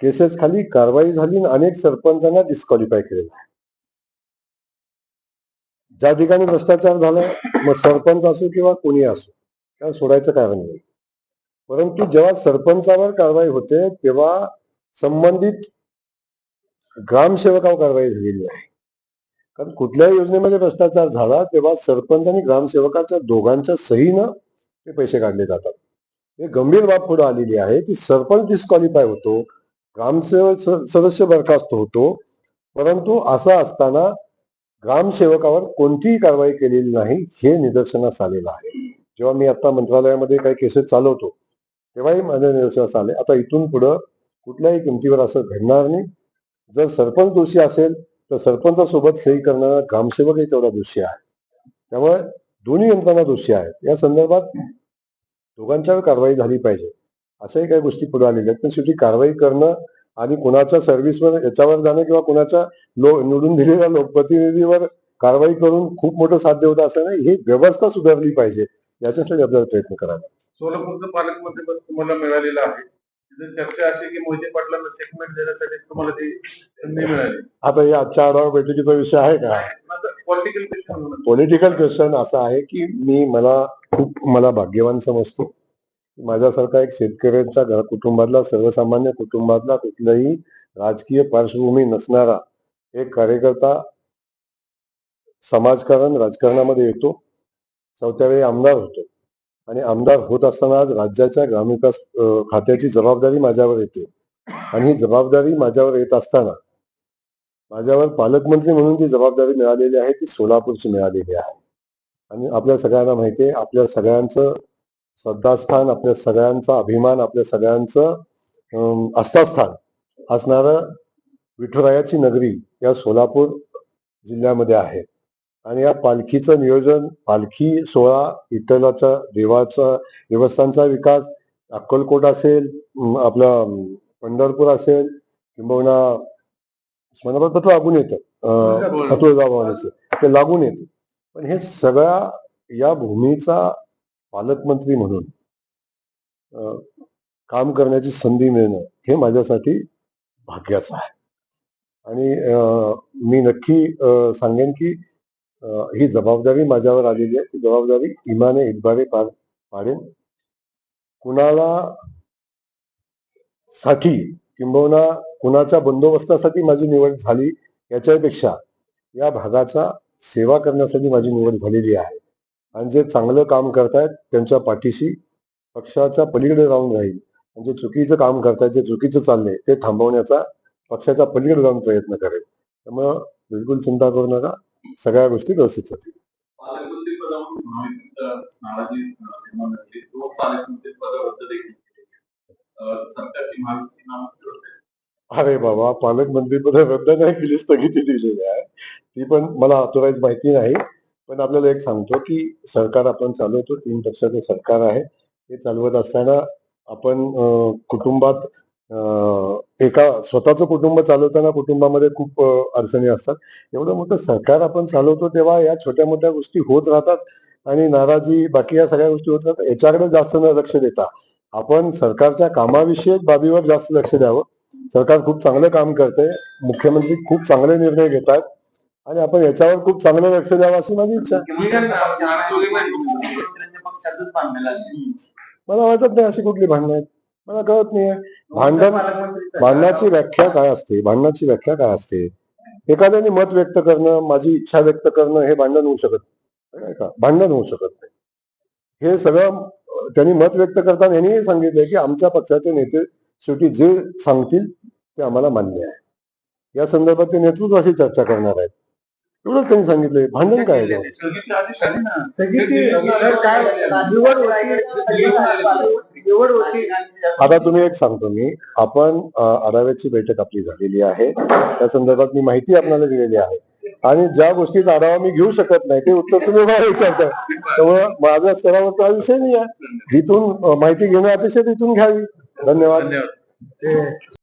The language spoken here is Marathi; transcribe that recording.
केसेस खाली कारवाई झाली आणि अनेक सरपंचांना डिस्क्वालिफाय केलेलं आहे ज्या ठिकाणी भ्रष्टाचार झाला मग सरपंच असो किंवा कोणी असो त्या सोडायचं कारण नाही. परंतु जेव्हा सरपंचावर कारवाई होते तेव्हा संबंधित ग्रामसेवकावर कारवाई झालेली आहे. कारण कुठल्याही योजनेमध्ये भ्रष्टाचार झाला तेव्हा सरपंच आणि ग्रामसेवकाच्या दोघांच्या सहीनं ते पैसे काढले जातात. हे गंभीर बाब पुढे आलेली आहे की सरपंच डिस्क्वालिफाय होतो ग्रामसेवक सदस्य बरखास्त होतो परंतु असं असताना ग्रामसेवकावर कोणतीही कारवाई केलेली नाही हे निदर्शनास आलेलं आहे. जेव्हा मी आता मंत्रालयामध्ये काही केसेस चालवतो तेव्हाही माझ्या निदर्शनास आले. आता इथून पुढं कुठल्याही किमतीवर असं घडणार नाही. जर सरपंच दोषी असेल तर सरपंचासोबत सही करणारा ग्रामसेवकही तेवढा दोषी आहे. त्यामुळे दोन्ही यंत्रणा दोषी आहेत. या संदर्भात दोघांच्यावर कारवाई झाली पाहिजे. अशाही काही गोष्टी पुढे आलेल्या आहेत. पण शेवटी कारवाई करणं आणि कुणाच्या सर्व्हिसवर याच्यावर जाणं किंवा कुणाच्या लो निवडून दिलेल्या लोकप्रतिनिधीवर कारवाई करून खूप मोठं साध्य होतं असं नाही ही व्यवस्था सुधारली पाहिजे. याच्यासाठी आपल्याला प्रयत्न करावा सोलापूरचं पालकमंत्री पद तुम्हाला मिळालेलं आहे. चर्चा अशी की मोहिते पाटलांना चेकमेट देण्यासाठी तुम्हाला ती संधी मिळाली. आता या आजच्या आढावा बैठकीचा विषय आहे का? पॉलिटिकल क्वेश्चन पॉलिटिकल क्वेश्चन असा आहे की मी मला खूप मला भाग्यवान समजतो. माझ्यासारखा एक शेतकऱ्यांच्या घर कुटुंबातला सर्वसामान्य कुटुंबातला कुठलाही राजकीय पार्श्वभूमी नसणारा एक कार्यकर्ता समाजकारण राजकारणामध्ये येतो चौथ्या वेळी आमदार होतो. आणि आमदार होत असताना आज राज्याच्या ग्रामविकास खात्याची जबाबदारी माझ्यावर येते. आणि ही जबाबदारी माझ्यावर येत असताना माझ्यावर पालकमंत्री म्हणून जी जबाबदारी मिळालेली आहे ती सोलापूरची मिळालेली आहे. आणि आपल्या सगळ्यांना माहिती आहे आपल्या सगळ्यांचं श्रद्धास्थान आपल्या सगळ्यांचा अभिमान आपल्या सगळ्यांचं आस्थास्थान असणारं विठुरायाची नगरी या सोलापूर जिल्ह्यामध्ये आहे. आणि या पालखीचं नियोजन पालखी सोहळा विठ्ठलाच्या देवाचा देवस्थानचा विकास अक्कलकोट असेल आपलं पंढरपूर असेल किंबहुना उस्मानाबाद पत्र लागून येतं तुळजाभवानीचं ते लागून येतं. पण हे सगळ्या या भूमीचा पालकमंत्री म्हणून अं, काम करण्याची संधी मिळणं हे माझ्यासाठी भाग्याचं आहे. आणि अं, मी नक्की सांगेन की ही जबाबदारी माझ्यावर आलेली आहे. ती जबाबदारी इमाने इतबारे पार पाडेन. कुणाला साठी किंबहुना कुणाच्या बंदोबस्तासाठी माझी निवड झाली याच्यापेक्षा या भागाचा सेवा करण्यासाठी माझी निवड झालेली आहे. आणि जे चांगलं काम करतायत त्यांच्या पाठीशी पक्षाच्या पलीकडे राहून राहील. आणि जे चुकीचं काम करतायत जे चुकीचं चाललंय ते थांबवण्याचा पक्षाच्या पलीकडे जाऊन प्रयत्न करेल. त्यामुळं बिलकुल चिंता करू नका. सगळ्या गोष्टी व्यवस्थित होतील. अरे बाबा पालकमंत्री पद रद्द नाही केली स्थगिती दिलेली आहे. ती पण मला ऑथोराईज माहिती नाही. पण आपल्याला एक सांगतो की सरकार आपण चालवतो तीन पक्षाचं सरकार आहे. हे चालवत असताना आपण कुटुंबात एका स्वतःचं कुटुंब चालवताना कुटुंबामध्ये खूप अडचणी असतात. एवढं मोठं सरकार आपण चालवतो तेव्हा या छोट्या मोठ्या गोष्टी होत राहतात आणि नाराजी बाकी या सगळ्या गोष्टी होत राहतात याच्याकडे जास्त न लक्ष देता. आपण सरकारच्या कामाविषयक बाबीवर जास्त लक्ष द्यावं. सरकार खूप चांगलं काम करते मुख्यमंत्री खूप चांगले निर्णय घेतात. आणि आपण याच्यावर खूप चांगलं लक्ष द्यावं अशी माझी इच्छा. मला वाटत नाही अशी कुठली भांडणं आहेत. मला कळत नाही भांडण भांडणाची व्याख्या काय असते? भांडणाची व्याख्या काय असते? एखाद्याने मत व्यक्त करणं माझी इच्छा व्यक्त करणं हे भांडण होऊ शकत नाही का? भांडण होऊ शकत नाही. हे सगळं त्यांनी मत व्यक्त करताना यांनीही सांगितलंय की आमच्या पक्षाचे नेते शेवटी जे सांगतील ते आम्हाला मान्य आहे. या संदर्भात ते नेतृत्वाशी चर्चा करणार आहेत. एवढंच त्यांनी सांगितलंय. भांडण काय आहे? निवड होती. आता तुम्ही एक सांगतो मी. आपण अं, आढाव्याची बैठक आपली झालेली आहे. त्या संदर्भात मी माहिती आपल्याला दिलेली आहे. आणि ज्या गोष्टीचा आढावा मी घेऊ शकत नाही ते उत्तर तुम्ही मला विचारताय. त्यामुळे माझ्या स्तरावर तो हा विषय नाही आहे जिथून अं, माहिती घेणं अपेक्षा तिथून घ्यावी. धन्यवाद. धन्यवाद.